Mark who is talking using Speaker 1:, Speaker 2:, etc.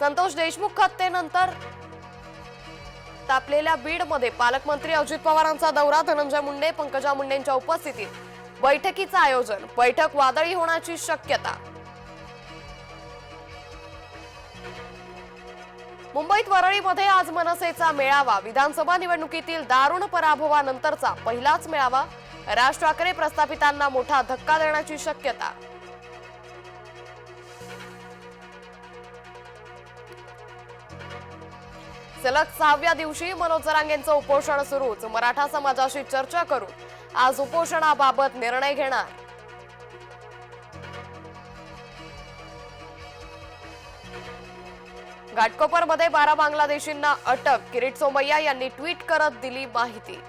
Speaker 1: संतोष देशमुख हत्येनंतर तापलेल्या बीडमध्ये पालकमंत्री अजित पवारांचा दौरा धनंजय मुंडे पंकजा मुंडेंच्या उपस्थितीत. बैठकीचं आयोजन बैठक वादळी होण्याची शक्यता. मुंबईत वरळीमध्ये आज मनसेचा मेळावा विधानसभा निवडणुकीतील दारुण पराभवानंतरचा पहिलाच मेळावा. राज ठाकरे प्रस्थापितांना मोठा धक्का देण्याची शक्यता. सलग सहाव्या दिवशी मनोज जरांगेंचं उपोषण सुरूच. मराठा समाजाशी चर्चा करू आज उपोषणाबाबत निर्णय घेणार. घाटकोपरमध्ये बारा बांगलादेशींना अटक किरीट सोमय्या यांनी ट्विट करत दिली माहिती.